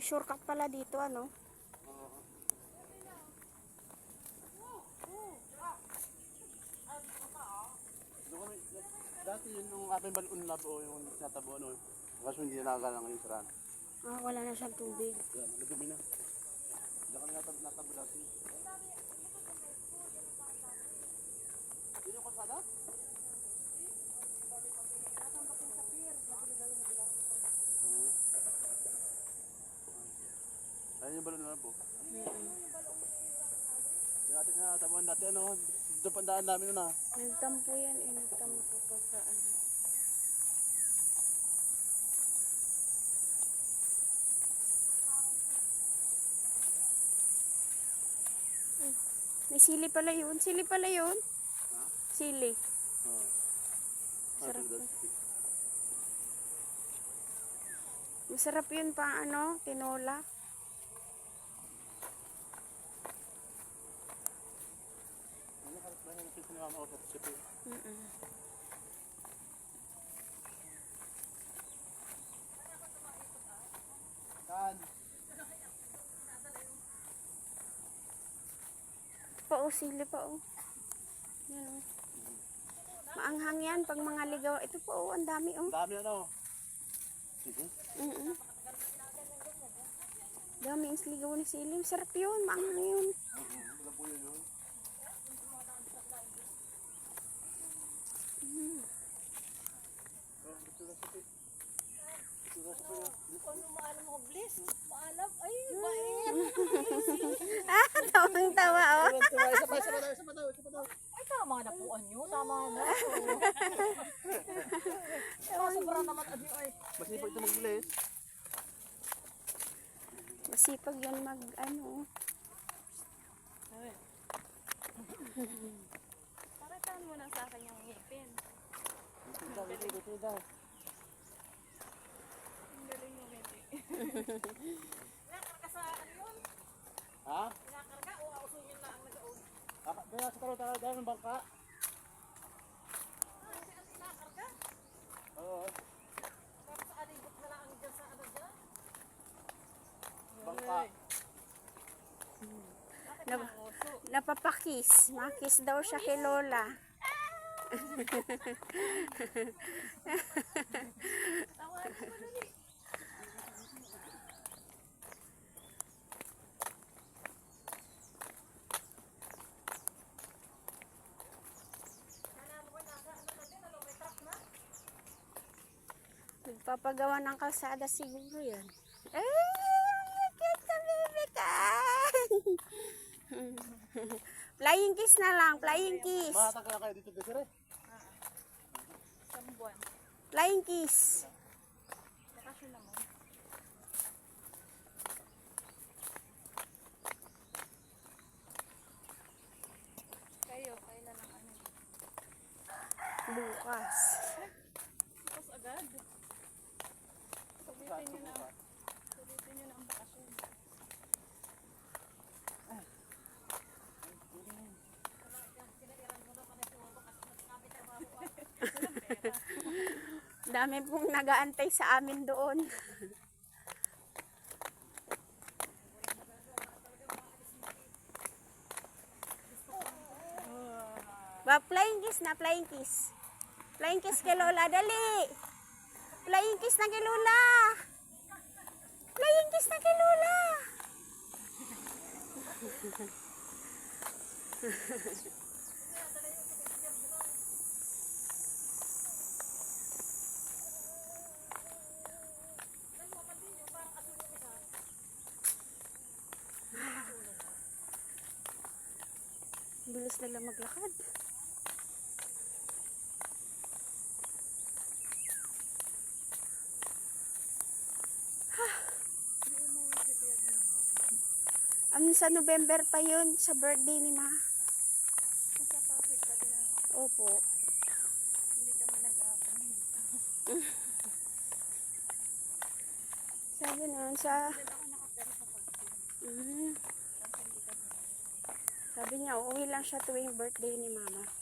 May shortcut pala dito, ano? Dati yun yung ating balon lab o yung natabo ano. Kaso hindi na nakakala ngayon sa. Ah, wala na siyang tubig. Yan, nagdumi na. Diyan kami natabo, natabo dati. Yun yung kalsada? Ah. Ayun yung balon lab o. Yung ating natabuan dati ano, dito pandaan namin nun ah. Nagtampo yan, eh. Nagtampo pa sa ano. Ay, May sili pala yun. Sili pala yun. Ha? Sili. Oo. Sarap Ah, yun. Masarap yun pa ano, tinola. Ano ka sinama ko sa sipi? Mm-mm. Saan? Pa oh. Yan oh. Maanghang yan pag mga ligaw. Ito po oh, ang dami oh. Ang dami ano. Sige. Mm Dami ang ligaw ni sili. Sarap yun, maanghang yun. Oo, wala po yun yun. Oh, gusto na sipi. Gusto na sipi. Ano maalam mo, bliss? Maalam? Ay, bait. Ah, tawang-tawa oh. Isa pa, daw, isa pa daw, isa pa daw. Ay, tama na po anyo. Tama na. Sobra naman anyo ay. Masipag ito mag-bless. Masipag yan mag ano. Ay. Parataan mo lang sa akin yung ngipin. Ito daw, ito, ito daw. Ang galing mo, ngipin. Nakarga sa ano yun? Ha? Nakarga o ausungin na ang nag-aun? Aka, taro ng bangka. Oo. Tapos sa alibot na lang ang dyan sa ano dyan? Bangka. Bakit Nab- ang oso? Napapakis. Makis daw siya kay Lola. Mo dali. Nagpapagawa ng kalsada siguro yan. Eh, ang cute sa baby ka. flying kiss na lang, flying kiss. Mahatag ka na kayo dito, Desiree. Isang buwan. Flying kiss. Bakasyon naman. Kayo, kailan ang ano? Bukas. Tapos agad. Sulitin nyo na. Na ang bakasyon. Dami pong nagaantay sa amin doon. Ba, flying kiss na, flying kiss. Flying kiss kay Lola, dali. Flying kiss na kay Lola. Flying kiss na kay Lola. Bilis nila maglakad. Ano sa November pa yun, sa birthday ni Ma. Sa Pasig pati na. Opo. Hindi kami nag-aapahin. Sabi nun sa... Mm, sabi niya, uuwi lang siya tuwing birthday ni Mama.